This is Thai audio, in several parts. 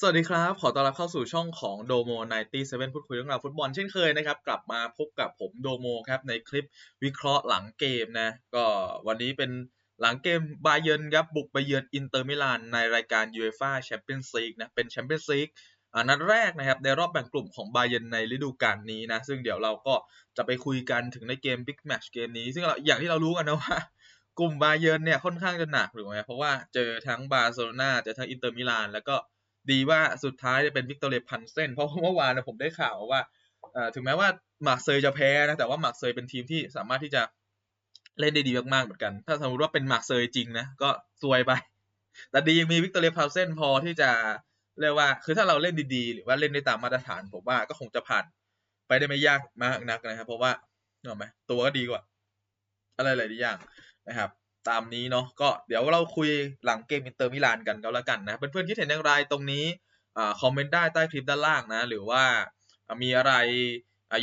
สวัสดีครับ ขอต้อนรับเข้าสู่ช่องของโดโม97พูดคุยเรื่องราวฟุตบอลเช่นเคยนะครับ กลับมาพบกับผมโดโมครับ ในคลิปวิเคราะห์หลังเกมนะ ก็วันนี้เป็นหลังเกมบาเยินครับ บุกไปเยือนอินเตอร์มิลานในรายการยูเอฟ่าแชมเปี้ยนส์ลีกนะ เป็นแชมเปี้ยนส์ลีกอ่านัดแรกนะครับ ในรอบแบ่งกลุ่มของบาเยินในฤดูกาลนี้นะ ซึ่งเดี๋ยวเราก็จะไปคุยกันถึงในเกมบิ๊กแมตช์เกมนี้ ซึ่งอย่างที่เรารู้กันนะว่ากลุ่มบาเยินเนี่ยค่อนข้างจะหนักถูกไหมเพราะว่าเจอทั้งบาร์เซโลนาเจอทั้งอินเตอร์มิลานแล้วก็ ดีว่าสุดท้ายจะเป็นวิกตอเรียพันเซนเพราะเมื่อวานนะผมได้ข่าวว่าถึงแม้ว่ามาร์เซยจะแพ้นะแต่ว่ามาร์เซยเป็นทีมที่สามารถที่จะเล่นได้ดีมากๆเหมือนกัน ถ้าสมมติว่าเป็นมาร์เซยจริงนะก็ซวยไป แต่ดียังมีวิกตอเรียพันเซนพอที่จะเรียกว่า คือถ้าเราเล่นดีๆ หรือว่าเล่นได้ตามมาตรฐานผมว่าก็คงจะผ่านไปได้ไม่ยากมากนักนะครับเพราะว่าเห็นไหมตัวก็ดีกว่า อะไรหลายๆอย่างนะครับ ตามนี้เนาะก็เดี๋ยวเราคุยหลังเกมอินเตอร์มิลานกันก็แล้วกันนะเพื่อนๆคิดเห็นอย่างไรตรงนี้คอมเมนต์ได้ใต้คลิปด้านล่างนะ หรือว่ามีอะไร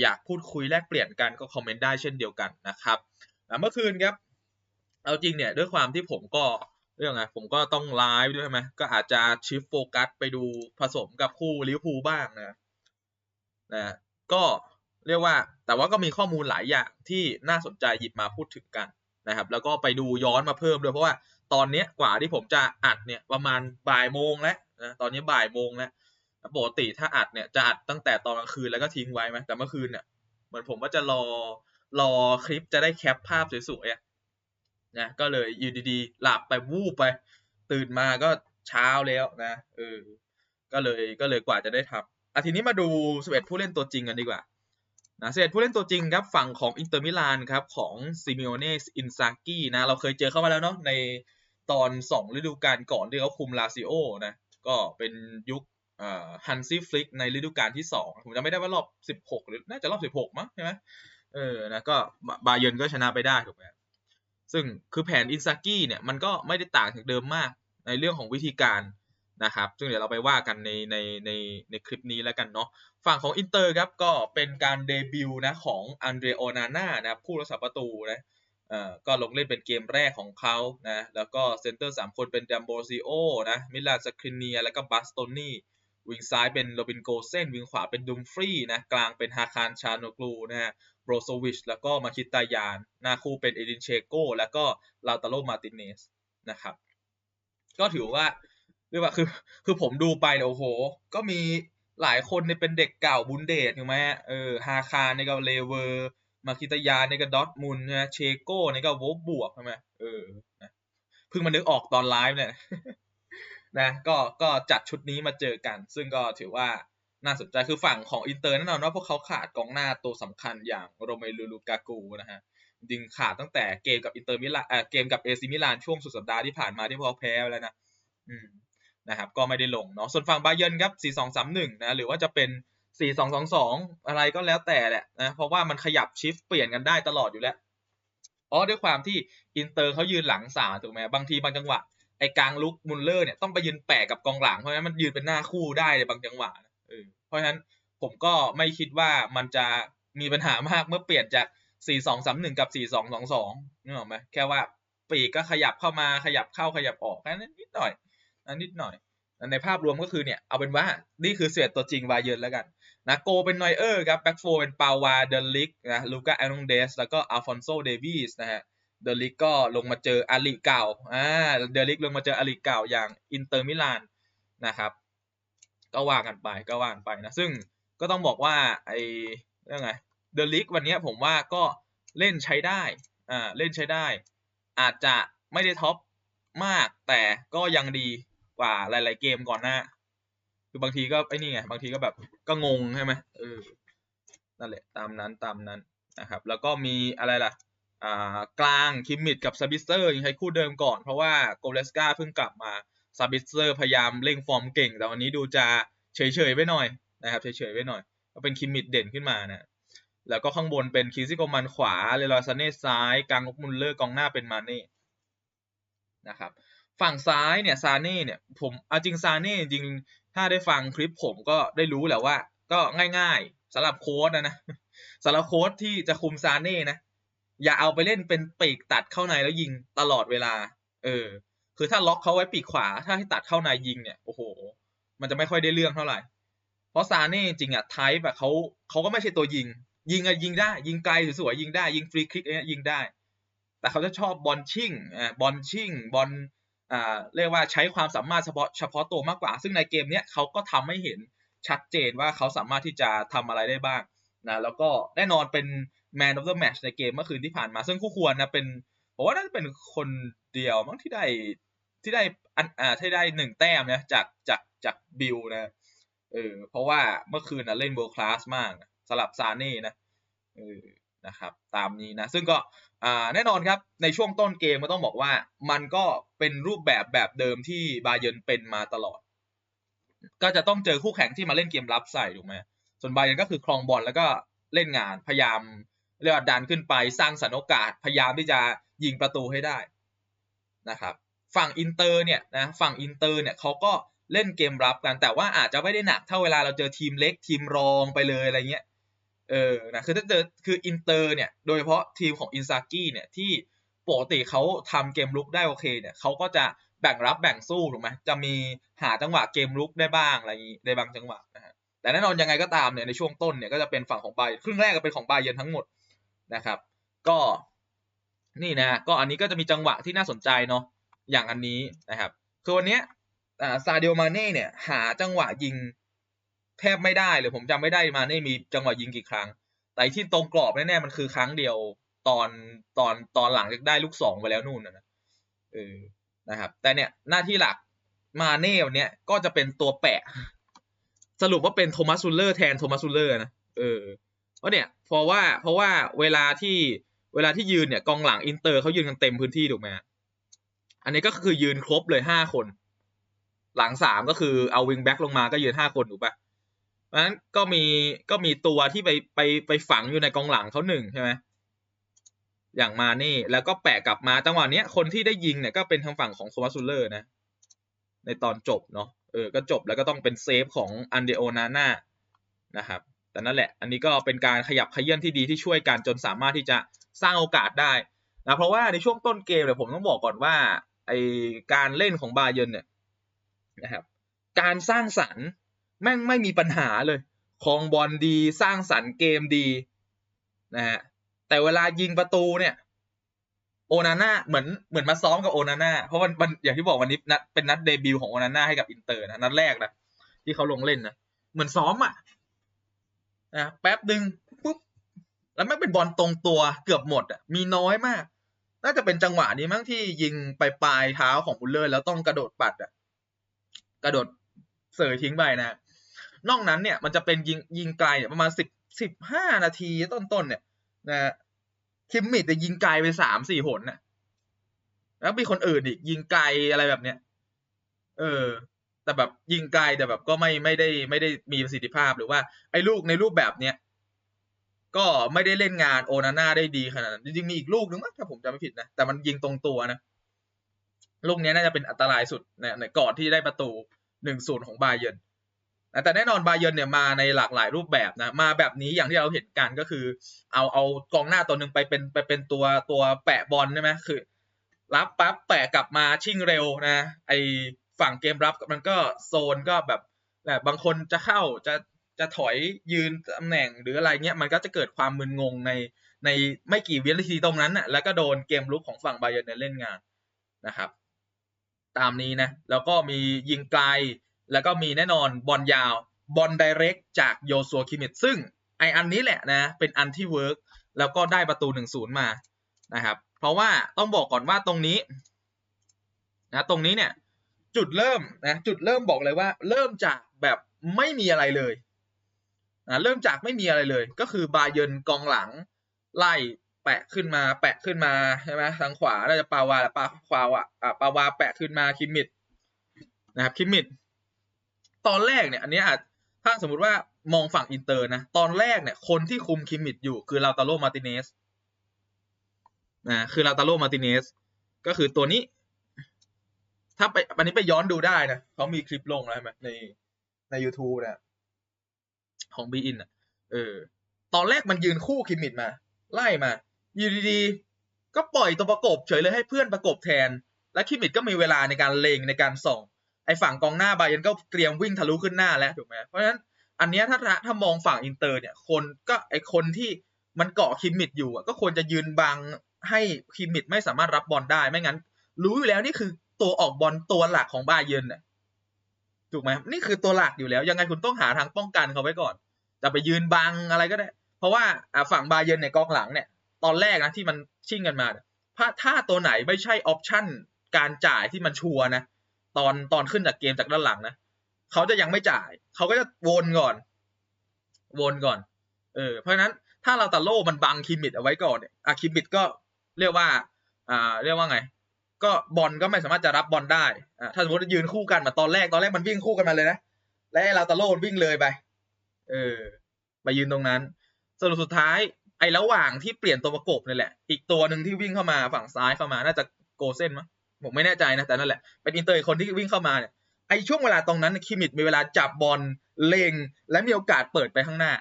อยากพูดคุยแลกเปลี่ยนกันก็คอมเมนต์ได้เช่นเดียวกันนะครับเมื่อคืนครับเอาจริงเนี่ยด้วยความที่ผมก็เรื่องไงผมก็ต้องไลฟ์ด้วยใช่ไหมก็อาจจะชิฟโฟกัสไปดูผสมกับคู่ลิเวอร์พูลบ้างนะนะก็เรียกว่าแต่ว่าก็มีข้อมูลหลายอย่างที่น่าสนใจหยิบมาพูดถึงกัน นะครับ แล้วก็ไปดูย้อนมาเพิ่มด้วยเพราะว่าตอนนี้กว่าที่ผมจะอัดเนี่ยประมาณบ่ายโมงแล้วนะตอนนี้บ่ายโมงแล้วปกติถ้าอัดเนี่ยจะอัดตั้งแต่ตอนกลางคืนแล้วก็ทิ้งไว้ไหมแต่เมื่อคืนเนี่ยเหมือนผมว่าจะรอรอคลิปจะได้แคปภาพสวยๆนะก็เลยอยู่ดีๆ หลับไปวูบไป ตื่นมาก็เช้าแล้วนะเออก็เลยก็เลยกว่าจะได้ทำอะทีนี้มาดู 11 ผู้เล่นตัวจริงกันดีกว่า นะเสร็จผู้เล่นตัวจริงครับฝั่งของอินเตอร์มิลานครับของซิมิโอเนสอินซากินะเราเคยเจอเข้ามาแล้วเนาะในตอน 2 ฤดูกาลก่อนที่เขาคุมลาซิโอนะก็เป็นยุคฮันซี่ฟลิกในฤดูกาลที่ 2 ผมจำไม่ได้ว่ารอบ 16 หรือน่าจะรอบ 16 มั้งใช่ไหมเออนะก็บาเยิร์นก็ชนะไปได้ถูกไหมซึ่งคือแผนอินซากิเนี่ยมันก็ไม่ได้ต่างจากเดิมมากในเรื่องของวิธีการ นะครับซึ่งเดี๋ยวเราไปว่ากันในในในในคลิปนี้แล้วกันเนาะฝั่งของอินเตอร์ครับก็เป็นการเดบิวต์นะของอันเดรโอนาน่านะผู้รักษาประตูนะเอ่อก็ลงเล่นเป็นเกมแรกของเขานะแล้วก็เซนเตอร์สามคนเป็นดัมโบซิโอนะมิลานสคริเนียแล้วก็บัสโตนี่วิงซ้ายเป็นโรบินโกเซนวิงขวาเป็นดุมฟรีนะกลางเป็นฮาคารชาโนกลูนะฮะโบรโซวิชแล้วก็มาคิตายาน หน้าคู่เป็นเอดินเชโกแล้วก็ลาตาโลมาติเนสนะครับก็ถือว่า เรียกว่าคือ คือผมดูไปเนี่ยโอ้โห ก็มีหลายคนเนี่ยเป็นเด็กเก่าบุนเดตถูกไหมเออฮาคารในก็เลเวอร์ มาคิตายาในก็ดอทมุนนะเชโก้ในก็โวบบวกใช่ไหมเออนะเพิ่งมานึกออกตอนไลฟ์เนี่ยนะก็ก็จัดชุดนี้มาเจอกัน ซึ่งก็ถือว่าน่าสนใจคือฝั่งของอินเตอร์แน่นอนว่าพวกเขาขาดกองหน้าตัวสำคัญอย่างโรเมลูลูกากูนะฮะจริงขาดตั้งแต่เกมกับอินเตอร์มิลานเออเกมกับเอซิมิลานช่วงสุดสัปดาห์ที่ผ่านมาที่พวกเขาแพ้ไปแล้วนะอืม นะครับก็ไม่ได้ลงเนาะส่วนฝั่งบาเยิร์นครับ4-2-3-1นะหรือว่าจะเป็น 4-2-2-2 อะไรก็แล้วแต่แหละนะเพราะว่ามันขยับชิฟเปลี่ยนกันได้ตลอดอยู่แล้วอ๋อด้วยความที่อินเตอร์เขายืนหลังสามถูกไหมบางทีบางจังหวะไอ้กลางลุกมุลเลอร์เนี่ยต้องไปยืนแปะกับกองหลังเพราะฉะนั้นมันยืนเป็นหน้าคู่ได้ในบางจังหวะเออเพราะฉะนั้นผมก็ไม่คิดว่ามันจะมีปัญหามากเมื่อเปลี่ยนจาก 4-2-3-1 กับ 4-2-2-2นึกออกไหมแค่ว่าปีกก็ขยับเข้ามาขยับเข้าขยับออกแค่นั้นนิดหน่อย นนิดหน่อย ในภาพรวมก็คือเนี่ย เอาเป็นว่า นี่คือเสียตัวจริงวายเยินแล้วกันนะโกเป็นนอยเออร์ครับแบ็กโฟเป็นปาวาเดลิกนะลูก้าแอนงเดสแล้วก็อัลฟอนโซเดวิสนะฮะเดลิกก็ลงมาเจออาลีเก่าอ่าเดลิกลงมาเจออาลีเก่าอย่างอินเตอร์มิลานนะครับก็ว่ากันไปก็ว่ากันไปนะ ซึ่งก็ต้องบอกว่าไอเรื่องไงเดลิกวันนี้ผมว่าก็เล่นใช้ได้อ่าเล่นใช้ได้ อาจจะไม่ได้ท็อปมากแต่ก็ยังดี กว่าหลาย ๆ เกมก่อนหน้า คือบางทีก็ไอ้นี่ไงบางทีก็แบบก็งงใช่ไหมเออนั่นแหละตามนั้นตามนั้นนะครับ แล้วก็มีอะไรล่ะอ่ากลางคิมมิดกับซาบิสเตอร์ยังใช้คู่เดิมก่อน เพราะว่าโกเลสกาเพิ่งกลับมาซาบิสเตอร์พยายามเร่งฟอร์มเก่ง แต่วันนี้ดูจะเฉย ๆ ไปหน่อยนะครับเฉย ๆ ไปหน่อย ก็เป็นคิมมิดเด่นขึ้นมานะแล้วก็ข้างบนเป็นคิซิโกมันขวาเลลอยซาเน่ซ้ายกลางมุลเลอร์กองหน้าเป็นมาเน่นะครับ ฝั่งซ้ายเนี่ยซาเน่เนี่ยผมเอาจริงซาเน่จริงถ้าได้ฟังคลิปผมก็ได้รู้แหละว่า ก็ง่ายๆสำหรับโค้ดนะนะสำหรับโค้ดที่จะคุมซาเน่นะอย่าเอาไปเล่นเป็นปีกตัดเข้าในแล้วยิงตลอดเวลา เออ คือถ้าล็อกเขาไว้ปีกขวา ถ้าให้ตัดเข้าในยิงเนี่ยโอ้โห มันจะไม่ค่อยได้เรื่องเท่าไหร่ เพราะซาเน่จริงอะไทป์แบบเขาเขาก็ไม่ใช่ตัวยิง ยิงอะยิงได้ ยิงไกลสวยๆยิงได้ยิงฟรีคิกเนี้ยยิงได้ แต่เขาจะชอบบอลชิ่งอ่าบอลชิ่งบอล เรียกว่าใช้ความสามารถเฉพาะเฉพาะตัวมากกว่า ซึ่งในเกมเนี้ยเขาก็ทำให้เห็นชัดเจนว่าเขาสามารถที่จะทำอะไรได้บ้างนะแล้วก็แน่นอนเป็น Man of the Match ในเกมเมื่อคืนที่ผ่านมา ซึ่งคู่ควรนะเป็นผมว่าน่าจะเป็นคนเดียวมั้งที่ได้ที่ได้อันอ่าที่ได้หนึ่งแต้มนะจากจากจากบิลนะเออเพราะว่าเมื่อคืนนะเล่น world class มากสลับซาเน่นะเออนะครับ ตามนี้นะ ซึ่งก็ แน่นอนครับในช่วงต้นเกมก็ต้องบอกว่ามันก็เป็นรูปแบบแบบเดิมที่บาเยนเป็นมาตลอด ก็จะต้องเจอคู่แข่งที่มาเล่นเกมรับใส่ถูกไหมส่วนบาเยนก็คือครองบอลแล้วก็เล่นงานพยายามเรียกว่าดันขึ้นไปสร้างสรรค์โอกาสพยายามที่จะยิงประตูให้ได้นะครับฝั่งอินเตอร์เนี่ยนะฝั่งอินเตอร์เนี่ยเขาก็เล่นเกมรับกันแต่ว่าอาจจะไม่ได้หนักเท่าเวลาเราเจอทีมเล็กทีมรองไปเลยอะไรเงี้ย เออนะคือถ้าเจอคืออินเตอร์เนี่ยโดยเฉพาะทีมของอินซากิเนี่ยที่ปกติเขาทำเกมลุกได้โอเคเนี่ยเขาก็จะแบ่งรับแบ่งสู้ถูกไหมจะมีหาจังหวะเกมลุกได้บ้างอะไรอย่างนี้ในบางจังหวะนะฮะแต่แน่นอนยังไงก็ตามเนี่ยในช่วงต้นเนี่ยก็จะเป็นฝั่งของบาครึ่งแรกก็เป็นของบาเยนทั้งหมดนะครับ ก็นี่นะก็อันนี้ก็จะมีจังหวะที่น่าสนใจเนาะอย่างอันนี้นะครับคือวันนี้ซาเดียมาเน่เนี่ยหาจังหวะยิง แทบไม่ได้เลยผมจำไม่ได้มาเน่มีจังหวะยิงกี่ครั้ง แต่ที่ตรงกรอบแน่ๆมันคือครั้งเดียวตอนตอนตอนหลังจากได้ลูกสองไปแล้วนู่นนะเออนะครับ แต่เนี่ยหน้าที่หลักมาเน่วันเนี้ยก็จะเป็นตัวแปะ สรุปว่าเป็นโทมัสซูลเลอร์แทนโทมัสซูลเลอร์นะเออเพราะเนี่ยเพราะว่าเพราะว่าเวลาที่เวลาที่ยืนเนี่ยกองหลังอินเตอร์เขายืนกันเต็มพื้นที่ถูกไหมอันนี้ก็คือยืนครบเลยห้าคน หลังสามก็คือเอาวิงแบ็กลงมาก็ยืนห้าคนถูกปะ เพราะฉะนั้นก็มีก็มีตัวที่ไปไปไปฝังอยู่ในกองหลังเขาหนึ่งใช่ไหมอย่างมานี่แล้วก็แปะกลับมาจังหวะเนี้ยคนที่ได้ยิงเนี่ยก็เป็นทางฝั่งของโซมัสซูเลอร์นะ ในตอนจบเนาะเออก็จบแล้วก็ต้องเป็นเซฟของอันเดโอนาน่านะครับแต่นั่นแหละ อันนี้ก็เป็นการขยับขยื่นที่ดีที่ช่วยกันจนสามารถที่จะสร้างโอกาสได้นะเพราะว่าในช่วงต้นเกมเนี่ยผมต้องบอกก่อนว่าไอการเล่นของบาเยนเนี่ยนะครับการสร้างสรรค์ แม่งไม่มีปัญหาเลยคลองบอลดีสร้างสรรค์เกมดีนะฮะแต่เวลายิงประตูเนี่ย โอนาน่าเหมือนเหมือนมาซ้อมกับโอนาน่าเพราะวันวันอย่างที่บอกวันนี้นัดเป็นนัดเดบิวต์ของโอนาน่าให้กับอินเตอร์นะนัดแรกนะที่เขาลงเล่นนะเหมือนซ้อมอะนะแป๊บดึงปุ๊บแล้วไม่เป็นบอลตรงตัวเกือบหมดอะมีน้อยมาก น่าจะเป็นจังหวะนี้มั้งที่ยิงไปปลายเท้าของบุลเลอร์แล้วต้องกระโดดปัดอะกระโดดเสยทิ้งไปนะ นอกนั้นเนี่ยมันจะเป็นยิงยิงไกลเนี่ยประมาณสิบสิบห้านาทีต้นๆเนี่ยนะคิมมิดจะยิงไกลไปสามสี่หนน่ะ แล้วมีคนอื่นอีกยิงไกลอะไรแบบเนี้ย เออ แต่แบบยิงไกลแต่แบบก็ไม่ไม่ได้ไม่ได้มีประสิทธิภาพหรือว่าไอ้ลูกในรูปแบบเนี้ยก็ไม่ได้เล่นงานโอนาน่าได้ดีขนาดนั้นจริงๆมีอีกลูกนึงมั้งถ้าผมจำไม่ผิดนะ แต่มันยิงตรงตัวนะ ลูกนี้น่าจะเป็นอันตรายสุดในก่อนที่ได้ประตูหนึ่งศูนย์ของบาเยน แต่แน่นอนบาเยนเนี่ยมาในหลากหลายรูปแบบนะมาแบบนี้อย่างที่เราเห็นกันก็คือ เอาเอากองหน้าตัวหนึ่งไปเป็นไปเป็นตัวตัวแปะบอลใช่ไหมคือ รับปั๊บแปะกลับมาชิ่งเร็วนะ ไอฝั่งเกมรับมันก็โซนก็แบบแบบบางคนจะเข้าจะจะถอยยืนตำแหน่งหรืออะไรเงี้ยมันก็จะเกิดความมึนงงในในไม่กี่วินาทีตรงนั้นน่ะแล้วก็โดนเกมลุกของฝั่งบาเยนเนี่ยเล่นงานนะครับ ตามนี้นะ แล้วก็มียิงไกล แล้วก็มีแน่นอนบอลยาวบอลไดเรกจากโยซัวคิมิตซึ่งไออันนี้แหละนะเป็นอันที่เวิร์กแล้วก็ได้ประตูหนึ่งศูนย์มานะครับ เพราะว่าต้องบอกก่อนว่าตรงนี้นะตรงนี้เนี่ยจุดเริ่มนะจุดเริ่มบอกเลยว่า เริ่มจากแบบไม่มีอะไรเลยนะเริ่มจากไม่มีอะไรเลย ก็คือบาเยนกองหลัง ไล่แปะขึ้นมา แปะขึ้นมาใช่ไหมทางขวาน่าจะปาวาปาควาวอะปาวาแปะขึ้นมาคิมมิดนะครับคิมมิด ตอนแรกเนี่ยอันนี้อาจถ้าสมมติว่ามองฝั่งอินเตอร์นะตอนแรกเนี่ยคนที่คุมคิมมิดอยู่คือลาตาโลมาติเนสนะคือลาตาโลมาติเนสก็คือตัวนี้ ถ้าไปอันนี้ไปย้อนดูได้นะเขามีคลิปลงแล้วใช่ไหมในใน YouTube นะของบีอินอะเออ ตอนแรกมันยืนคู่คิมมิดมา ไล่มา อยู่ดีๆ ก็ปล่อยตัวประกบเฉยเลยให้เพื่อนประกบแทน และคิมมิดก็มีเวลาในการเลงในการส่อง ไอ้ฝั่งกองหน้าบาเยร์นก็เตรียมวิ่งทะลุขึ้นหน้าแล้วถูกไหมเพราะฉะนั้นอันเนี้ยถ้าถ้ามองฝั่งอินเตอร์เนี่ยคนก็ไอคนที่มันเกาะคิมมิดอยู่ก็ควรจะยืนบังให้คิมมิดไม่สามารถรับบอลได้ไม่งั้น รู้อยู่แล้วนี่คือตัวออกบอลตัวหลักของบาเยร์นน่ะถูกไหมนี่คือตัวหลักอยู่แล้ว ยังไงคุณต้องหาทางป้องกันเขาไว้ก่อนจะไปยืนบังอะไรก็ได้ เพราะว่าฝั่งบาเยร์นเนี่ยกองหลังเนี่ย ตอนแรกนะที่มันชิ่งกันมาถ้าถ้าตัวไหนไม่ใช่ออปชั่นการจ่ายที่มันชัวนะ ตอนตอนขึ้นจากเกมจากด้านหลังนะเขาจะยังไม่จ่าย เขาก็จะวนก่อน วนก่อน เออ เพราะฉะนั้นถ้าเราตาโล่มันบังคิมมิดเอาไว้ก่อนเนี่ยอะคิมมิดก็เรียกว่า อ่า เรียกว่าไง ก็บอลก็ไม่สามารถจะรับบอลได้อ่าถ้าสมมติยืนคู่กันมาตอนแรกตอนแรกมันวิ่งคู่กันมาเลยนะ และเราตาโล่วิ่งเลยไป เออ ไปยืนตรงนั้นสรุปสุดท้ายไอ้ระหว่างที่เปลี่ยนตัวประกบนี่แหละ อีกตัวหนึ่งที่วิ่งเข้ามาฝั่งซ้ายเข้ามาน่าจะโกเซนมั้ง ผมไม่แน่ใจนะแต่นั่นแหละเป็นอินเตอร์อีกคนที่วิ่งเข้ามาเนี่ยไอ้ช่วงเวลาตรงนั้นคิมิดมีเวลาจับบอลเลงและมีโอกาสเปิดไปข้างหน้า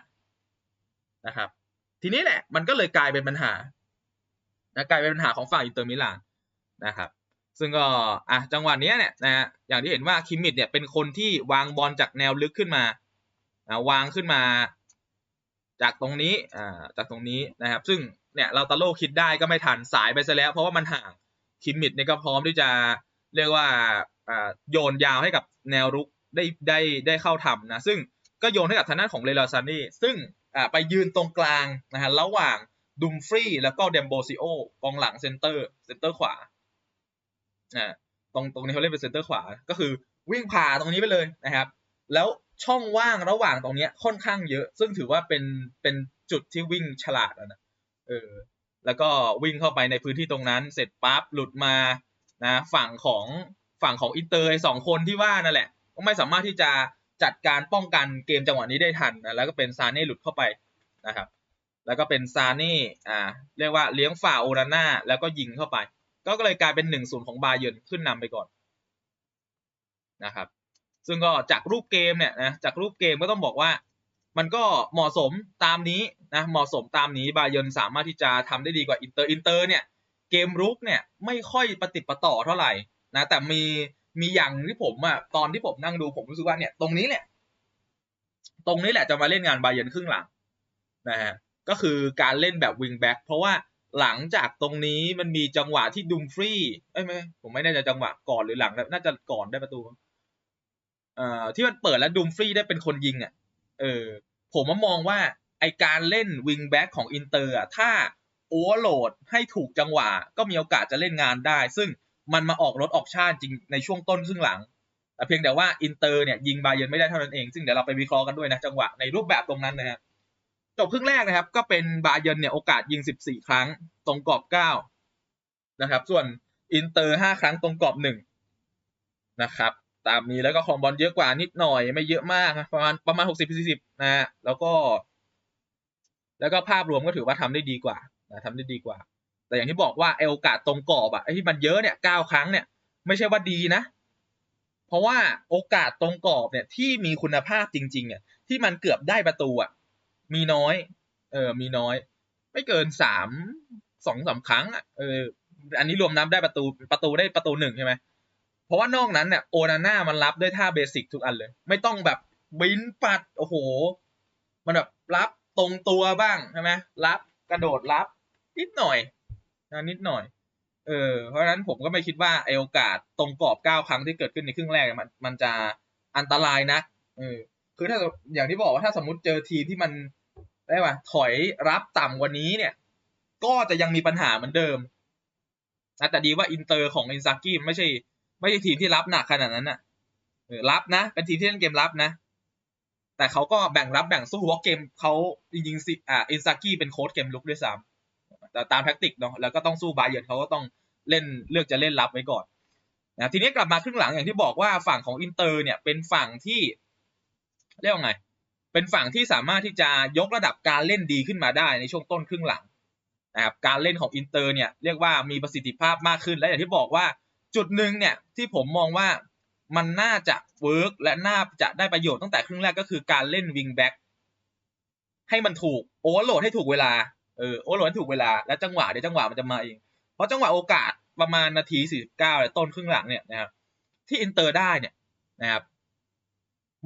นะครับ ทีนี้แหละมันก็เลยกลายเป็นปัญหานะกลายเป็นปัญหาของฝั่งอินเตอร์มิลานนะครับ ซึ่งก็อะจังหวะนี้เนี่ยนะฮะอย่างที่เห็นว่าคิมิดเนี่ยเป็นคนที่วางบอลจากแนวลึกขึ้นมาอ่าวางขึ้นมา จากตรงนี้อ่าจากตรงนี้นะครับ ซึ่งเนี่ยเราตาโลคิดได้ก็ไม่ทันสายไปซะแล้ว เพราะว่ามันห่าง คิมมิดเนี่ยก็พร้อมที่จะเรียกว่าโยนยาวให้กับแนวรุกได้ได้ได้เข้าทำนะซึ่งก็โยนให้กับทางด้านของเลลาซานี่ซึ่งไปยืนตรงกลางนะฮะระหว่างดุมฟรีแล้วก็เดมโบซิโอกองหลังเซนเตอร์เซนเตอร์ขวาอ่าตรงตรงนี้เขาเรียกเป็นเซนเตอร์ขวา ก็คือวิ่งผ่าตรงนี้ไปเลยนะครับ แล้วช่องว่างระหว่างตรงนี้ค่อนข้างเยอะ ซึ่งถือว่าเป็นเป็นจุดที่วิ่งฉลาดนะเออ แล้วก็วิ่งเข้าไปในพื้นที่ตรงนั้น เสร็จปั๊บหลุดมานะฝั่งของฝั่งของอินเตอร์สองคนที่ว่านั่นแหละก็ไม่สามารถที่จะจัดการป้องกันเกมจังหวะนี้ได้ทันนะแล้วก็เป็นซาเน่หลุดเข้าไปนะครับ แล้วก็เป็นซาเน่อ่าเรียกว่าเลี้ยงฝ่าโอนาน่าแล้วก็ยิงเข้าไป ก็เลยกลายเป็นหนึ่งศูนย์ของบาเยิร์นขึ้นนำไปก่อนนะครับ ซึ่งก็จากรูปเกมเนี่ยนะจากรูปเกมก็ต้องบอกว่า มันก็เหมาะสมตามนี้นะเหมาะสมตามนี้บาเยนสามารถที่จะทำได้ดีกว่าอินเตอร์อินเตอร์เนี่ยเกมรุกเนี่ยไม่ค่อยปฏิปต่อเท่าไหร่นะแต่มีมีอย่างที่ผมอะตอนที่ผมนั่งดูผมรู้สึกว่าเนี่ยตรงนี้แหละตรงนี้แหละจะมาเล่นงานบาเยนครึ่งหลังนะฮะก็คือการเล่นแบบวิงแบ็กเพราะว่าหลังจากตรงนี้มันมีจังหวะที่ดุมฟรีเอ้ยไม่ผมไม่แน่ใจจังหวะก่อนหรือหลัง น่าจะก่อนได้ประตูเอ่อที่มันเปิดแล้วดุมฟรีได้เป็นคนยิงอะเออ ผมมองว่าไอการเล่นวิงแบ็กของอินเตอร์ถ้าโอเวอร์โหลดให้ถูกจังหวะ ก็มีโอกาสจะเล่นงานได้ ซึ่งมันมาออกรถออกชาติจริงในช่วงต้นครึ่งหลังแต่เพียงแต่ว่าอินเตอร์เนี่ยยิงบาเยนไม่ได้เท่านั้นเอง ซึ่งเดี๋ยวเราไปวิเคราะห์กันด้วยนะจังหวะในรูปแบบตรงนั้นนะครับจบครึ่งแรกนะครับ ก็เป็นบาเยนเนี่ยโอกาสยิง 14 ครั้งตรงกรอบ 9 นะครับ ส่วนอินเตอร์ 5 ครั้งตรงกรอบ 1 นะครับ ตามนี้แล้วก็ของบอลเยอะกว่านิดหน่อยไม่เยอะมากประมาณประมาณ60 40นะฮะแล้วก็ แล้วก็ภาพรวมก็ถือว่าทำได้ดีกว่านะทำได้ดีกว่า แต่อย่างที่บอกว่าไอโอกาสตรงกรอบอะไอที่มันเยอะเนี่ยเก้าครั้งเนี่ย ไม่ใช่ว่าดีนะ เพราะว่าโอกาสตรงกรอบเนี่ยที่มีคุณภาพจริง ๆ เนี่ย ที่มันเกือบได้ประตูอะมีน้อย เออ มีน้อย ไม่เกินสามสองสาครั้งอะเออ อันนี้รวมนับได้ประตูประตูได้ประตูหนึ่งใช่ไหม เพราะว่านอกนั้นเนี่ยโอนาน่ามันรับด้วยท่าเบสิกทุกอันเลย ไม่ต้องแบบบินปัดโอ้โห มันแบบรับตรงตัวบ้างใช่ไหมรับกระโดดรับ นิดหน่อยนะนิดหน่อย เออ เพราะฉะนั้นผมก็ไม่คิดว่าไอโอกาสตรงกรอบเก้าครั้งที่เกิดขึ้นในครึ่งแรกมันมันจะอันตรายนะเออคือถ้าอย่างที่บอกว่าถ้าสมมติเจอทีมที่มันได้ป่ะถอยรับต่ำกว่านี้เนี่ย ก็จะยังมีปัญหาเหมือนเดิมนะแต่ดีว่าอินเตอร์ของอินซากิไม่ใช่ ไม่ใช่ทีมที่รับหนักขนาดนั้นน่ะรับนะ เป็นทีมที่เล่นเกมรับนะ แต่เขาก็แบ่งรับแบ่งสู้เพราะเกมเขาจริงๆสิอ่าอินซากิเป็นโค้ชเกมลุกด้วยซ้ำแต่ตามแท็กติกเนาะแล้วก็ต้องสู้บาเยินเขาก็ต้องเล่นเลือกจะเล่นรับไว้ก่อนนะทีนี้กลับมาครึ่งหลังอย่างที่บอกว่าฝั่งของอินเตอร์เนี่ยเป็นฝั่งที่เรียกว่าไง เป็นฝั่งที่สามารถที่จะยกระดับการเล่นดีขึ้นมาได้ในช่วงต้นครึ่งหลังนะครับการเล่นของอินเตอร์เนี่ยเรียกว่ามีประสิทธิภาพมากขึ้นและอย่างที่บอกว่า จุดหนึ่งเนี่ยที่ผมมองว่ามันน่าจะเวิร์กและน่าจะได้ประโยชน์ตั้งแต่ครึ่งแรกก็คือการเล่นวิงแบ็กให้มันถูกโอเวอร์โหลดให้ถูกเวลาเออโอเวอร์โหลดให้ถูกเวลาและจังหวะเดี๋ยวจังหวะมันจะมาเองเพราะจังหวะโอกาสประมาณนาที49ต้นครึ่งหลังเนี่ยนะครับที่อินเตอร์ได้เนี่ยนะครับ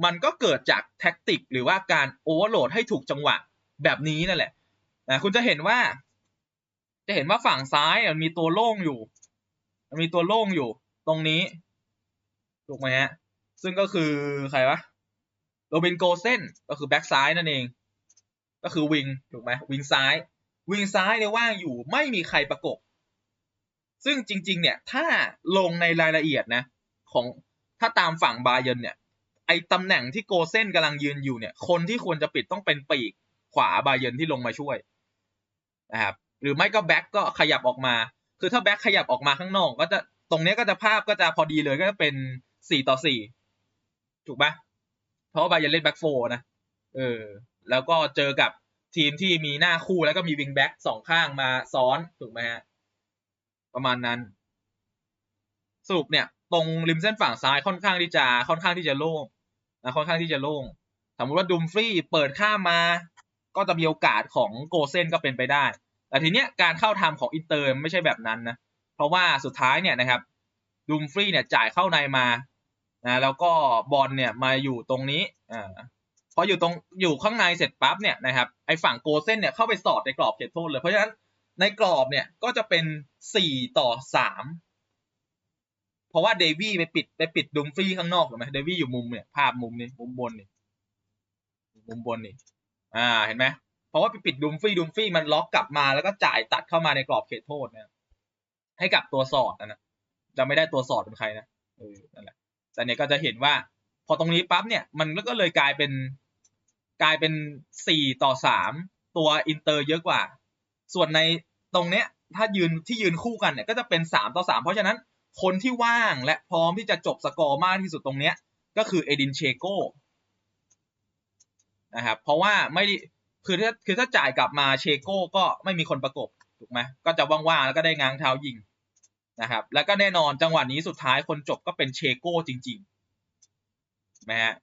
มันก็เกิดจากแท็กติกหรือว่าการโอเวอร์โหลดให้ถูกจังหวะแบบนี้นั่นแหละนะคุณจะเห็นว่า จะเห็นว่าฝั่งซ้ายมันมีตัวโล่งอยู่ มันมีตัวโล่งอยู่ตรงนี้ ถูกไหมฮะ ซึ่งก็คือใครวะโรบินโกเซนก็คือแบ็กซ้ายนั่นเอง ก็คือวิงถูกไหมวิงซ้าย วิงซ้ายเนี่ยว่างอยู่ไม่มีใครประกบ ซึ่งจริง ๆ เนี่ย ถ้าลงในรายละเอียดนะ ของถ้าตามฝั่งบาเยนเนี่ย ไอตำแหน่งที่โกเซนกำลังยืนอยู่เนี่ย คนที่ควรจะปิดต้องเป็นปีกขวาบาเยนที่ลงมาช่วยนะครับหรือไม่ก็แบ็กก็ขยับออกมา คือถ้าแบ็กขยับออกมาข้างนอก ก็จะตรงนี้ก็จะภาพก็จะพอดีเลยก็จะเป็นสี่ต่อสี่ถูกปะเพราะว่าบาเยนเล่นแบ็กโฟนะเออ แล้วก็เจอกับทีมที่มีหน้าคู่แล้วก็มีวิงแบ็กสองข้างมาซ้อนถูกไหมฮะประมาณนั้นสรุปเนี่ย ตรงริมเส้นฝั่งซ้ายค่อนข้างที่จะค่อนข้างที่จะโล่งนะค่อนข้างที่จะโล่งสมมติว่าดุมฟรีเปิดข้ามมา ก็จะมีโอกาสของโกเซนก็เป็นไปได้ แต่ทีเนี้ยการเข้าทำของอินเตอร์ไม่ใช่แบบนั้นนะ เพราะว่าสุดท้ายเนี่ยนะครับดุมฟรีเนี่ยจ่ายเข้าในมานะแล้วก็บอลเนี่ยมาอยู่ตรงนี้อ่าพออยู่ตรงอยู่ข้างในเสร็จปั๊บเนี่ยนะครับไอฝั่งโกเซนเนี่ยเข้าไปสอดในกรอบเขตโทษเลย เพราะฉะนั้นในกรอบเนี่ยก็จะเป็นสี่ต่อสามเพราะว่าเดวี่ไปปิดไปปิดดุมฟรีข้างนอกถูกไหมเดวี่อยู่มุมเนี่ยภาพมุมนี้มุมบนนี่มุมบนนี่อ่าเห็นไหม ราะว่าไปปิดดุมฟรีดุมฟรีมันล็อกกลับมาแล้วก็จ่ายตัดเข้ามาในกรอบเขตโทษนะให้กับตัวสอดนะนะจะไม่ได้ตัวสอดเป็นใครนะเออนั่นแหละแต่เนี่ยก็จะเห็นว่า พอตรงนี้ปั๊บเนี่ยมันก็เลยกลายเป็นกลายเป็นสี่ต่อสามตัวอินเตอร์เยอะกว่า ส่วนในตรงเนี้ยถ้ายืนที่ยืนคู่กันเนี่ยก็จะเป็นสามต่อสามเพราะฉะนั้นคนที่ว่างและพร้อมที่จะจบสกอร์มากที่สุดตรงเนี้ยก็คือเอดินเชโกนะครับเพราะว่าไม่ คือถ้าคือถ้าจ่ายกลับมาเชโก้ก็ไม่มีคนประกบถูกไหมก็จะว่างๆแล้วก็ได้ง้างเท้ายิงนะครับ แล้วก็แน่นอนจังหวะนี้สุดท้ายคนจบก็เป็นเชโก้จริงๆนะฮะ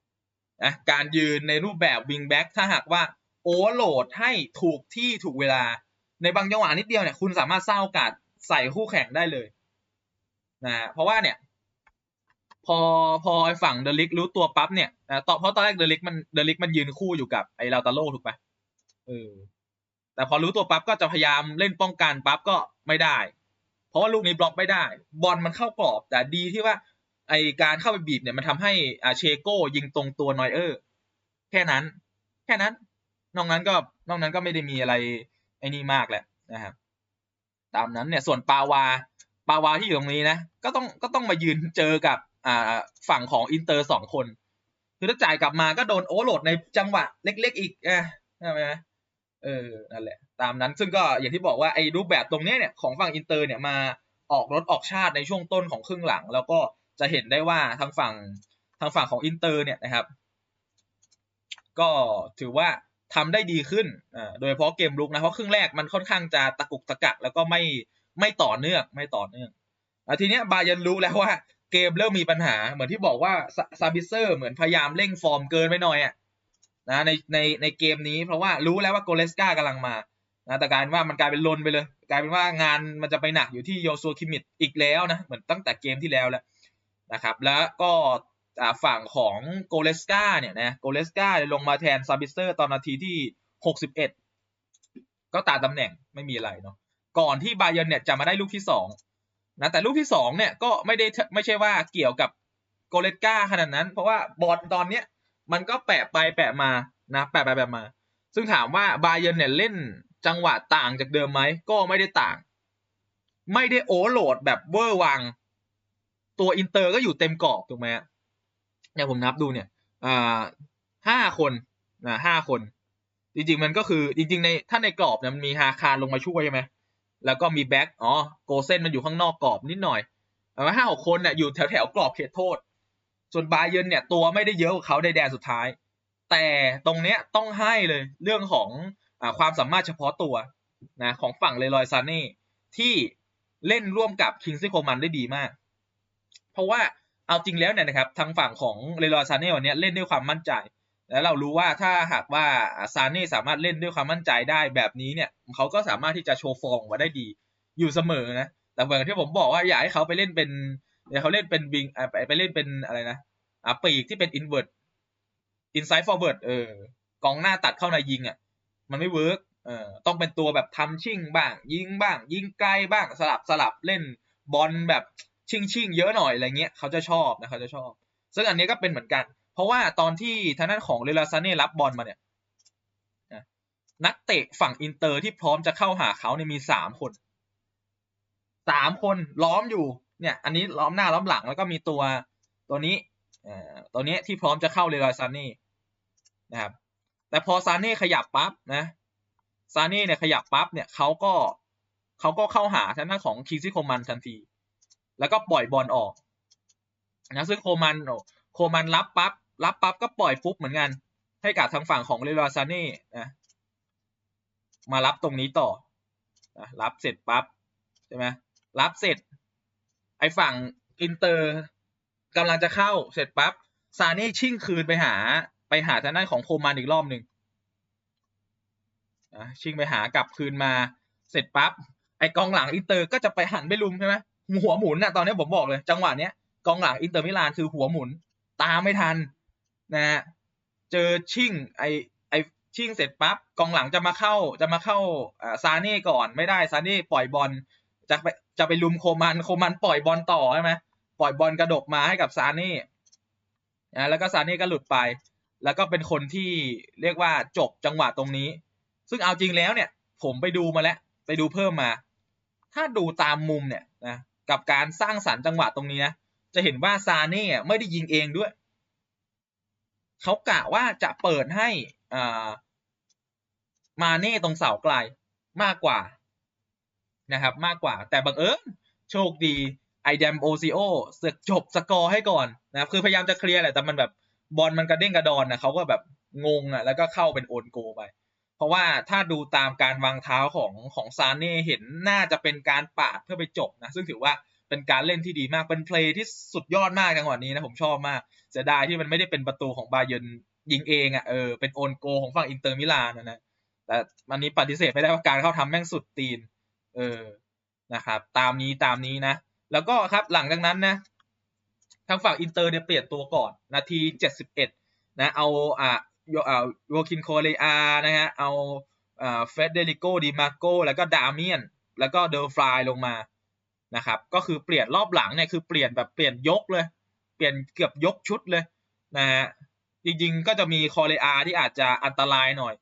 นะการยืนในรูปแบบวิงแบ็กถ้าหากว่าโอเวอร์โหลดให้ถูกที่ถูกเวลา ในบางจังหวะนิดเดียวเนี่ยคุณสามารถสร้างโอกาสใส่คู่แข่งได้เลยนะเพราะว่าเนี่ย พอพอไอ้ฝั่งเดลิกรู้ตัวปั๊บเนี่ยนะต่อเพราะตอนแรกเดลิกมันเดลิกมันยืนคู่อยู่กับไอ้ลาตาโลถูกปะ เออแต่พอรู้ตัวปั๊บก็จะพยายามเล่นป้องกันปั๊บก็ไม่ได้ เพราะว่าลูกนี้บล็อกไม่ได้ บอลมันเข้ากรอบ แต่ดีที่ว่าไอการเข้าไปบีบเนี่ยมันทำให้อาเชโก้ยิงตรงตัวนอยเออร์แค่นั้น แค่นั้นนอกนั้นก็นอกนั้นก็ไม่ได้มีอะไรไอ้นี่มากแหละนะครับตามนั้นเนี่ยส่วนปาวาปาวาที่อยู่ตรงนี้นะก็ต้องก็ต้องมายืนเจอกับอ่าฝั่งของอินเตอร์สองคน คือถ้าจ่ายกลับมาก็โดนโอเวอร์โหลดในจังหวะเล็ก ๆ อีกอะใช่ไหม เออนั่นแหละ ตามนั้นซึ่งก็อย่างที่บอกว่าไอ้รูปแบบตรงนี้เนี่ยของฝั่งอินเตอร์เนี่ยมาออกรถออกชาติในช่วงต้นของครึ่งหลัง แล้วก็จะเห็นได้ว่าทางฝั่งทางฝั่งของอินเตอร์เนี่ยนะครับ ก็ถือว่าทำได้ดีขึ้นอ่าโดยเฉพาะเกมลุกนะ เพราะครึ่งแรกมันค่อนข้างจะตะกุกตะกัก แล้วก็ไม่ไม่ต่อเนื่องไม่ต่อเนื่องอทีเนี้ยบายันรู้แล้วว่าเกมเริ่มมีปัญหา เหมือนที่บอกว่าซาบิเซอร์เหมือนพยายามเร่งฟอร์มเกินไปหน่อยอะ นะในในในเกมนี้เพราะว่ารู้แล้วว่าโกเลสกากำลังมานะแต่กลายเป็นว่ามันกลายเป็นลนไปเลย กลายเป็นว่างานมันจะไปหนักอยู่ที่โยซัวคิมิดอีกแล้วนะเหมือนตั้งแต่เกมที่แล้วแล้วนะครับแล้วก็ฝั่งของโกเลสกาเนี่ยนะโกเลสกาลงมาแทนซาบิสเซอร์ตอนนาทีที่หกสิบเอ็ดก็ตาตำแหน่งไม่มีอะไรเนาะก่อนที่บาเยนเนี่ยจะมาได้ลูกที่สองนะแต่ลูกที่สองเนี่ยก็ไม่ได้ไม่ใช่ว่าเกี่ยวกับโกเลสกาขนาดนั้น เพราะว่าบอลตอนเนี้ย มันก็แปะไปแปะมานะแปะไปแปะมา ซึ่งถามว่าบาเยนเนี่ยเล่นจังหวะต่างจากเดิมไหมก็ไม่ได้ต่าง ไม่ได้โอโหลดแบบเวอร์วัง ตัวอินเตอร์ก็อยู่เต็มกรอบถูกไหมเนี่ยผมนับดูเนี่ยอ่าห้าคนนะห้าคน จริงๆมันก็คือจริงๆในถ้าในกรอบเนี่ยมันมีฮาคารลงมาช่วยใช่ไหมแล้วก็มีแบ็กอ๋อโกเซนมันอยู่ข้างนอกกรอบนิดหน่อยแต่ว่าห้าหกคนเนี่ยอยู่แถวแถวกรอบเขตโทษ ส่วนบาเยนเนี่ยตัวไม่ได้เยอะกว่าเขาในแดนสุดท้าย แต่ตรงเนี้ยต้องให้เลยเรื่องของอความสามารถเฉพาะตัวนะของฝั่งเลรอยซาเน่ที่เล่นร่วมกับคิงซี่โคมันได้ดีมาก เพราะว่าเอาจริงแล้วเนี่ยนะครับทางฝั่งของเลรอยซาเน่วันนี้เล่นด้วยความมั่นใจ แล้วเรารู้ว่าถ้าหากว่าซาเน่สามารถเล่นด้วยความมั่นใจได้แบบนี้เนี่ยเขาก็สามารถที่จะโชว์ฟอร์มมาได้ดีอยู่เสมอนะแต่เหมือนที่ผมบอกว่าอยากให้เขาไปเล่นเป็น เดี๋ยวเขาเล่นเป็นวิงไปไปเล่นเป็นอะไรนะอะปีกที่เป็น invert inside forward เออกองหน้าตัดเข้าในยิงอะ มันไม่เวิร์กเออต้องเป็นตัวแบบทำชิ่งบ้าง ยิงบ้าง ยิงไกลบ้างสลับสลับเล่นบอลแบบชิ่งชิ่งเยอะหน่อยอะไรเงี้ยเขาจะชอบนะเขาจะชอบ ซึ่งอันนี้ก็เป็นเหมือนกัน เพราะว่าตอนที่ทางด้านของเรลาซาเน่รับบอลมาเนี่ยนักเตะฝั่งอินเตอร์ที่พร้อมจะเข้าหาเขาเนี่ยมีสามคนสามคนล้อมอยู่เนี่ยอันนี้ล้อมหน้าล้อมหลังแล้วก็มีตัวตัวนี้เอ่อตัวนี้ที่พร้อมจะเข้าเรลาซาเน่นะครับแต่พอซาเน่ขยับปั๊บนะซาเน่เนี่ยขยับปั๊บเนี่ยเขาก็เขาก็เข้าหาทางด้านของคิงซี่โคมันทันที แล้วก็ปล่อยบอลออกนะซึ่งโคมันโคมันรับปั๊บรับปั๊บก็ปล่อยฟุบเหมือนกัน ให้กับทางฝั่งของเรลาซาเน่นะมารับตรงนี้ต่อนะรับเสร็จปั๊บใช่ไหมรับเสร็จ ไอ้ฝั่งอินเตอร์กำลังจะเข้าเสร็จปั๊บซาเน่ชิ่งคืนไปหา ไปหาทางด้านของโคมันอีกรอบหนึ่งชิงไปหากลับคืนมา เสร็จปั๊บไอ้กองหลังอินเตอร์ก็จะไปหันไปลุมใช่ไหมหัวหมุนนะตอนนี้ผมบอกเลย จังหวะเนี้ยกองหลังอินเตอร์มิลานคือหัวหมุน ตามไม่ทันนะฮะเจอชิ่งไอไอชิ่งเสร็จปั๊บกองหลังจะมาเข้าจะมาเข้าอ่าซาเน่ก่อนไม่ได้ซาเน่ปล่อยบอล จะไปจะไปลุมโคมันโคมันปล่อยบอลต่อใช่ไหมปล่อยบอลกระดกมาให้กับซาเน่นะแล้วก็ซาเน่ก็หลุดไป แล้วก็เป็นคนที่เรียกว่าจบจังหวะตรงนี้ ซึ่งเอาจริงแล้วเนี่ย ผมไปดูมาแล้ว ไปดูเพิ่มมา ถ้าดูตามมุมเนี่ยนะกับการสร้างสรรค์จังหวะตรงนี้นะจะเห็นว่าซาเน่ไม่ได้ยิงเองด้วยเขากะว่าจะเปิดให้อ่ามาเน่ตรงเสาไกลมากกว่า นะครับมากกว่าแต่บังเอิญโชคดีไอเดมโอซิโอเสือกจบสกอร์ให้ก่อนนะครับคือพยายามจะเคลียร์แหละแต่มันแบบบอลมันกระเด้งกระดอนนะเขาก็แบบงงอะแล้วก็เข้าเป็นโอนโกไป เพราะว่าถ้าดูตามการวางเท้าของของซานเน่เห็นน่าจะเป็นการปาดเพื่อไปจบนะซึ่งถือว่าเป็นการเล่นที่ดีมากเป็นเพลย์ที่สุดยอดมากจังหวะนี้นะผมชอบมากเสียดายที่มันไม่ได้เป็นประตูของบาเยนยิงเองอะเออเป็นโอนโกของฝั่งอินเตอร์มิลานนะนะแต่วันนี้ปฏิเสธไม่ได้ว่าการเข้าทำแม่งสุดตีน เออนะครับ ตามนี้ตามนี้นะ แล้วก็ครับหลังจากนั้นนะทางฝั่งอินเตอร์เนี่ยเปลี่ยนตัวก่อน นาทีเจ็ดสิบเอ็ดนะ เอาอ่าโยอ่าโยคินโคเลอานะฮะเอาอ่าเฟเดริโกดิมาโกแล้วก็ดาเมียนแล้วก็เดอร์ฟลายลงมานะครับ ก็คือเปลี่ยนรอบหลังเนี่ยคือเปลี่ยนแบบเปลี่ยนยกเลย เปลี่ยนเกือบยกชุดเลยนะฮะจริงๆ ก็จะมีคอเลอาที่อาจจะอันตรายหน่อย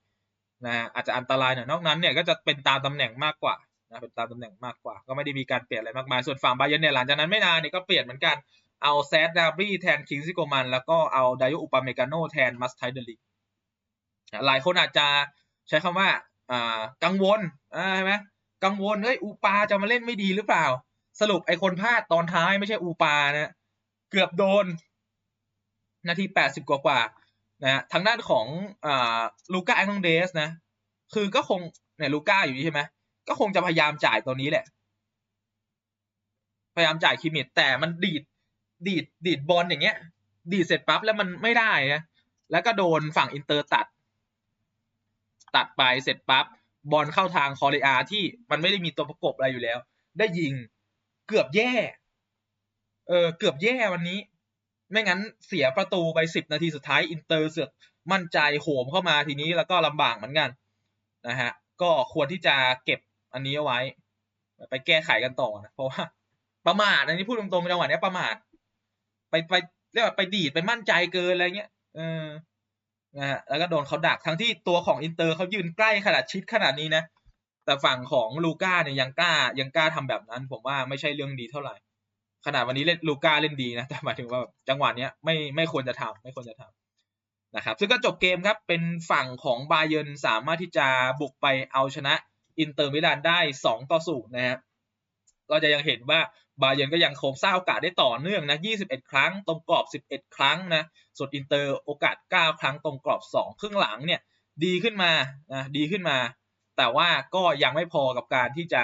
นะอาจจะอันตรายหน่อยนอกนั้นเนี่ยก็จะเป็นตามตำแหน่งมากกว่า นะเป็นตามตำแหน่งมากกว่า ก็ไม่ได้มีการเปลี่ยนอะไรมากมาย ส่วนฝั่งบาเยร์นเนี่ยหลังจากนั้นไม่นานเนี่ยก็เปลี่ยนเหมือนกันเอาแซดดาบรีแทนคิงซิโกมันแล้วก็เอาไดโออุปาเมกาโนแทนมัสไทเดลิกหลายคนอาจจะใช้คำว่าอ่ากังวลใช่ไหมกังวลเฮ้ยอูปาจะมาเล่นไม่ดีหรือเปล่า สรุปไอคนพลาดตอนท้ายไม่ใช่อูปานะเกือบโดน นาทีแปดสิบกว่าๆนะทางด้านของอ่าลูก้าแองเดสนะ คือก็คงเนี่ยลูก้าอยู่นี่ใช่ไหม ก็คงจะพยายามจ่ายตัวนี้แหละ พยายามจ่ายคิมิตแต่มันดีดดีดดีดบอลอย่างเงี้ย ดีดเสร็จปั๊บแล้วมันไม่ได้นะแล้วก็โดนฝั่งอินเตอร์ตัด ตัดไปเสร็จปั๊บบอลเข้าทางคอเรอาที่มันไม่ได้มีตัวประกบอะไรอยู่แล้ว ได้ยิงเกือบแย่ เออเกือบแย่วันนี้ ไม่งั้นเสียประตูไปสิบนาทีสุดท้ายอินเตอร์เสือกมั่นใจโหมเข้ามาทีนี้แล้วก็ลำบากเหมือนกันนะฮะ ก็ควรที่จะเก็บ อันนี้เอาไว้ ไปแก้ไขกันต่อนะเพราะว่า ประมาทอันนี้พูดตรงๆจังหวะนี้ประมาทไปไปเรียกว่าไปดีดไปมั่นใจเกินอะไรเงี้ยเออนะฮะแล้วก็โดนเขาดักทั้งที่ตัวของอินเตอร์เขายืนใกล้ขนาดชิดขนาดนี้นะแต่ฝั่งของลูก้าเนี่ยยังกล้ายังกล้าทำแบบนั้น ผมว่าไม่ใช่เรื่องดีเท่าไหร่ ขนาดวันนี้เล่นลูก้าเล่นดีนะแต่หมายถึงว่าจังหวะเนี้ยไม่ไม่ควรจะทำไม่ควรจะทำนะครับ ซึ่งก็จบเกมครับเป็นฝั่งของบาเยนสามารถที่จะบุกไปเอาชนะ อินเตอร์มิลานได้สองต่อศูนย์นะครับก็จะยังเห็นว่าบาเยิร์นก็ยังคงสร้างโอกาสได้ต่อเนื่องนะ 21 ครั้ง ตรงกรอบ 11 ครั้งนะ ส่วนอินเตอร์โอกาส 9 ครั้ง ตรงกรอบ 2 ครึ่งหลังเนี่ย ดีขึ้นมานะดีขึ้นมา แต่ว่าก็ยังไม่พอกับการที่จะ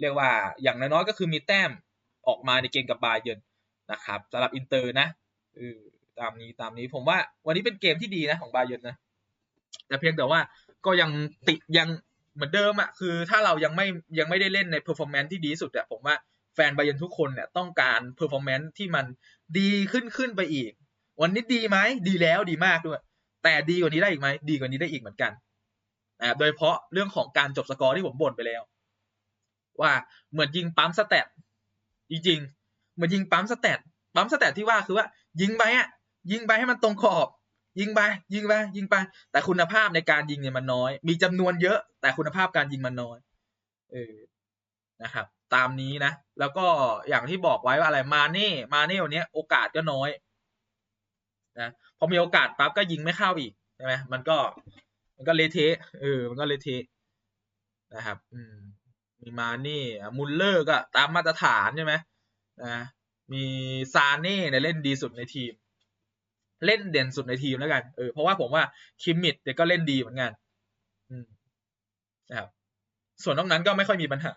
เรียกว่าอย่างน้อยๆก็คือมีแต้มออกมาในเกมกับบาเยิร์นนะครับสำหรับอินเตอร์นะตามนี้ตามนี้ผมว่าวันนี้เป็นเกมที่ดีนะของบาเยิร์นนะ แต่เพียงแต่ว่าก็ยังติดยัง เหมือนเดิมอะคือถ้าเรายังไม่ยังไม่ได้เล่นในเพอร์ฟอร์แมนซ์ที่ดีสุดอะผมว่าแฟนบาเยิร์นทุกคนเนี่ยต้องการเพอร์ฟอร์แมนซ์ที่มันดีขึ้นขึ้นไปอีก วันนี้ดีไหมดีแล้วดีมากด้วย แต่ดีกว่านี้ได้อีกไหมดีกว่านี้ได้อีกเหมือนกันอ่าโดยเฉพาะเรื่องของการจบสกอร์ที่ผมบ่นไปแล้ว ว่าเหมือนยิงปั๊มสแตทจริงๆเหมือนยิงปั๊มสแตทปั๊มสแตทที่ว่าคือว่า ยิงไปอะยิงไปให้มันตรงขอบ ยิงไปยิงไปยิงไป แต่คุณภาพในการยิงเนี่ยมันน้อย มีจำนวนเยอะ แต่คุณภาพการยิงมันน้อยเออนะครับ ตามนี้นะ แล้วก็อย่างที่บอกไว้ว่าอะไรมาเน่มาเน่วันนี้โอกาสก็น้อยนะพอมีโอกาสปั๊บก็ยิงไม่เข้าอีกใช่ไหมมันก็ มันก็เลเทะเออ มันก็เลเทะนะครับ อืม มีมาเน่มุลเลอร์ก็ตามมาตรฐานใช่ไหมนะมีซาเน่เนี่ยเล่นดีสุดในทีม เล่นเด่นสุดในทีมแล้วกันเออเพราะว่าผมว่าคิมมิดเนี่ยก็เล่นดีเหมือนกันอืมนะครับส่วนนอกนั้นก็ไม่ค่อยมีปัญหา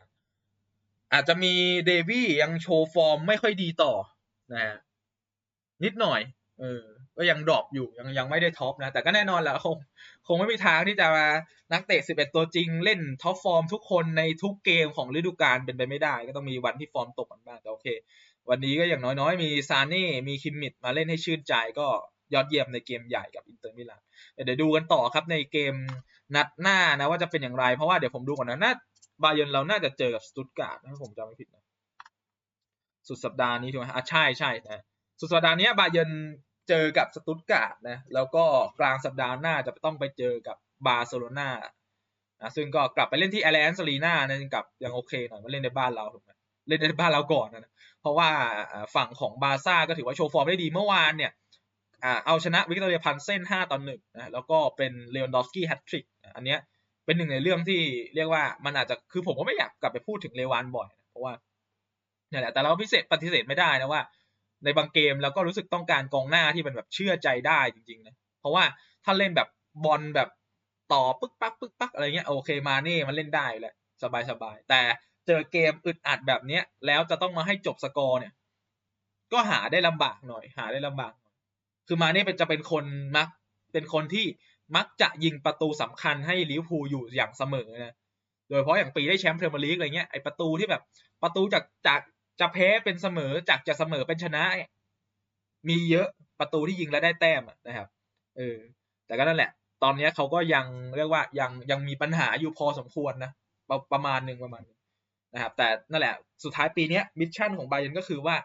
อาจจะมีเดวี่ยังโชว์ฟอร์มไม่ค่อยดีต่อนะฮะนิดหน่อย เออ ก็ยังดรอปอยู่ยังยังไม่ได้ท็อปนะ แต่ก็แน่นอนแหละคงคงไม่มีทางที่จะมานักเตะ 11 ตัวจริงเล่นท็อปฟอร์มทุกคนในทุกเกมของฤดูกาลเป็นไปไม่ได้ ก็ต้องมีวันที่ฟอร์มตกกันบ้างแต่โอเค วันนี้ก็อย่างน้อยๆ มีซาเน่มีคิมมิดมาเล่นให้ชื่นใจก็ยอดเยี่ยมในเกมใหญ่กับอินเตอร์มิลานเดี๋ยวดูกันต่อครับในเกมนัดหน้านะว่าจะเป็นอย่างไร เพราะว่าเดี๋ยวผมดูก่อนนะน่าบาเยร์นเราน่าจะเจอกับสตุตการ์ดถ้าผมจำไม่ผิดนะสุดสัปดาห์นี้ถูกไหมอะใช่ใช่นะสุดสัปดาห์นี้บาเยร์นเจอกับสตุตการ์ดนะแล้วก็กลางสัปดาห์หน้าจะต้องไปเจอกับบาร์เซโลนานะซึ่งก็กลับไปเล่นที่แอลแลนซ์ลีนานะกับยังโอเคหน่อยมาเล่นในบ้านเราถูกไหม เล่นในบ้านเราก่อนนะเพราะว่าฝั่งของบาซ่าก็ถือว่าโชว์ฟอร์มได้ดีเมื่อวานเนี่ยเอาชนะวิกตอเรียพันเซน5ต่อหนึ่งนะแล้วก็เป็นเลอนดอฟสกี้แฮตทริกอันเนี้ยเป็นหนึ่งในเรื่องที่เรียกว่ามันอาจจะคือผมก็ไม่อยากกลับไปพูดถึงเลวานบ่อยนะเพราะว่าเนี่ยแหละแต่เราพิเศษปฏิเสธไม่ได้นะว่า ในบางเกมเราก็รู้สึกต้องการกองหน้าที่มันแบบเชื่อใจได้จริงๆนะเพราะว่าถ้าเล่นแบบบอลแบบต่อปึ๊กปักปึ๊กปักอะไรเงี้ยโอเคมาเน่มันเล่นได้แหละสบายๆแต่ เจอเกมอึดอัดแบบเนี้ย แล้วจะต้องมาให้จบสกอร์เนี่ย ก็หาได้ลำบากหน่อย หาได้ลำบาก คือมาเนี่ยเป็นจะเป็นคนมัก เป็นคนที่มักจะยิงประตูสำคัญให้ลิเวอร์พูลอยู่อย่างเสมอนะ โดยเฉพาะอย่างปีได้แชมป์พรีเมียร์ลีกอะไรเงี้ยไอประตูที่แบบประตูจากจากจะแพ้เป็นเสมอจากจะเสมอเป็นชนะ มีเยอะประตูที่ยิงแล้วได้แต้มนะครับ เออ แต่ก็นั่นแหละ ตอนนี้เขาก็ยังเรียกว่ายังยังมีปัญหาอยู่พอสมควรนะประประมาณหนึ่งประมาณนึง นะครับแต่นั่นแหละสุดท้ายปีนี้มิชชั่นของไบเยนก็คือว่า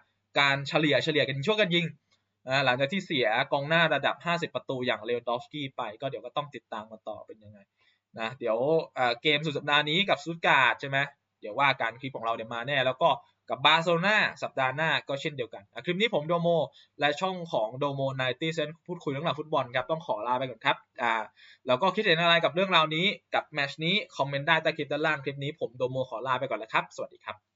การเฉลี่ยเฉลี่ยกันช่วงกันยิงหลังจากที่เสียกองหน้าระดับ 50 ประตูอย่างเลวดอฟสกี้ไป ก็เดี๋ยวก็ต้องติดตามกันต่อเป็นยังไงนะเดี๋ยวเกมสุดสัปดาห์นี้กับซูดการ์ดใช่ไหมเดี๋ยวว่าการคลิปของเราเดี๋ยวมาแน่ แล้วก็ กับบาร์เซโลนาสัปดาห์หน้าก็เช่นเดียวกัน คลิปนี้ผมโดโม และช่องของโดโมไนตี้เซนพูดคุยเรื่องราวฟุตบอลครับ ต้องขอลาไปก่อนครับอ่าแล้วก็คิดเห็นอะไรกับเรื่องราวนี้กับแมชนี้ คอมเมนต์ได้ใต้คลิปด้านล่างคลิปนี้ผมโดโมขอลาไปก่อนแล้วครับ สวัสดีครับ